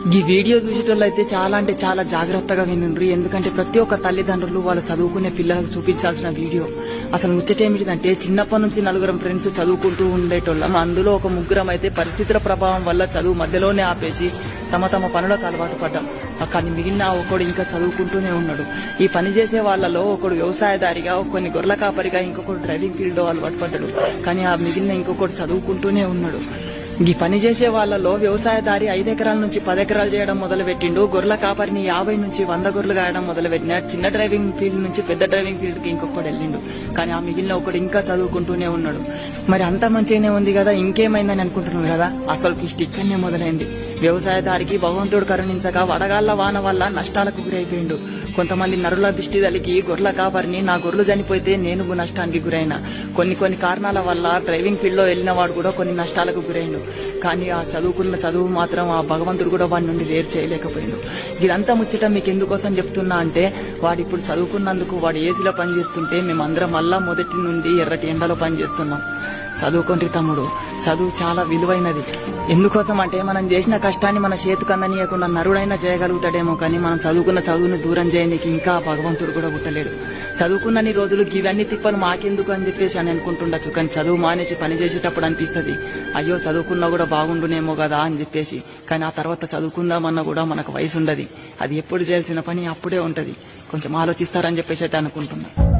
ఈ వీడియో చూసేటోళ్ళు అయితే చాలా అంటే చాలా జాగ్రత్తగా వినుండ్రి. ఎందుకంటే ప్రతి ఒక్క తల్లిదండ్రులు వాళ్ళు చదువుకునే పిల్లలకు చూపించాల్సిన వీడియో. అసలు ముచ్చటేమిటిదంటే చిన్నప్పటి నుంచి నలుగురం ఫ్రెండ్స్ చదువుకుంటూ ఉండేటోళ్ళం. అందులో ఒక ముగ్గురం అయితే పరిస్థితుల ప్రభావం వల్ల చదువు మధ్యలోనే ఆపేసి తమ తమ పనులకు అలవాటు పడ్డాం. కానీ మిగిలిన ఒకడు ఇంకా చదువుకుంటూనే ఉన్నాడు. ఈ పని చేసే వాళ్ళలో ఒకడు వ్యవసాయదారిగా కొన్ని గొర్రెల కాపరిగా ఇంకొకడు డ్రైవింగ్ ఫీల్డ్ అలవాటు పడ్డాడు. కానీ ఆ మిగిలిన ఇంకొకడు చదువుకుంటూనే ఉన్నాడు. ఈ పని చేసే వాళ్ళలో వ్యవసాయదారి ఐదెకరాల నుంచి పదెకరాలు చేయడం మొదలు పెట్టిండు గొర్రెల కాపరిని యాభై నుంచి వంద గొర్రెలు కాయడం మొదలు పెట్టినాడు చిన్న డ్రైవింగ్ ఫీల్డ్ నుంచి పెద్ద డ్రైవింగ్ ఫీల్డ్కి ఇంకొకటి వెళ్ళిండు. కానీ ఆ మిగిలిన ఒకడు ఇంకా చదువుకుంటూనే ఉన్నాడు. మరి అంత మంచిగానే ఉంది కదా ఇంకేమైందని అనుకుంటున్నాను కదా? అసలు కిష్టి ఇక్కడనే మొదలైంది. వ్యవసాయదారికి భగవంతుడు కరుణించక వడగాళ్ళ వాన వల్ల నష్టాలకు గురైపోయిండు. కొంతమంది నరుల దిష్టి తలిగి గొర్రెల కాపరిని నా గొర్రెలు చనిపోతే నేను నష్టానికి గురైన. కొన్ని కొన్ని కారణాల వల్ల డ్రైవింగ్ ఫీల్డ్లో వెళ్ళిన వాడు కూడా కొన్ని నష్టాలకు గురైండు. కానీ ఆ చదువుకున్న చదువు మాత్రం ఆ భగవంతుడు కూడా వాడి నుండి వేరు చేయలేకపోయిండు. ఇదంతా ముచ్చట మీకు ఎందుకోసం చెప్తున్నా అంటే వాడు ఇప్పుడు చదువుకున్నందుకు వాడు ఏసీలో పనిచేస్తుంటే మేమందరం మళ్ళా మొదటి నుండి ఎర్రటి ఎండలో పనిచేస్తున్నాం. చదువుకోండి తమ్ముడు. చదువు చాలా విలువైనది. ఎందుకోసం అంటే మనం చేసిన కష్టాన్ని మన చేతికి అందనీయకుండా నరుడైనా చేయగలుగుతాడేమో కానీ మనం చదువుకున్న చదువును దూరం చేయడానికి ఇంకా భగవంతుడు కూడా పుట్టలేడు. చదువుకున్నన్ని రోజులు ఇవన్నీ తిప్పలు మాకెందుకు అని చెప్పేసి అని అనుకుంటుండొచ్చు కానీ చదువు మానేసి పని చేసేటప్పుడు అనిపిస్తుంది. అయ్యో చదువుకున్నా కూడా బాగుండునేమో కదా అని చెప్పేసి కానీ ఆ తర్వాత చదువుకుందామన్నా కూడా మనకు వయసు ఉండదు అది ఎప్పుడు చేయాల్సిన పని అప్పుడే ఉంటుంది. కొంచెం ఆలోచిస్తారని చెప్పేసి అయితే అనుకుంటున్నాను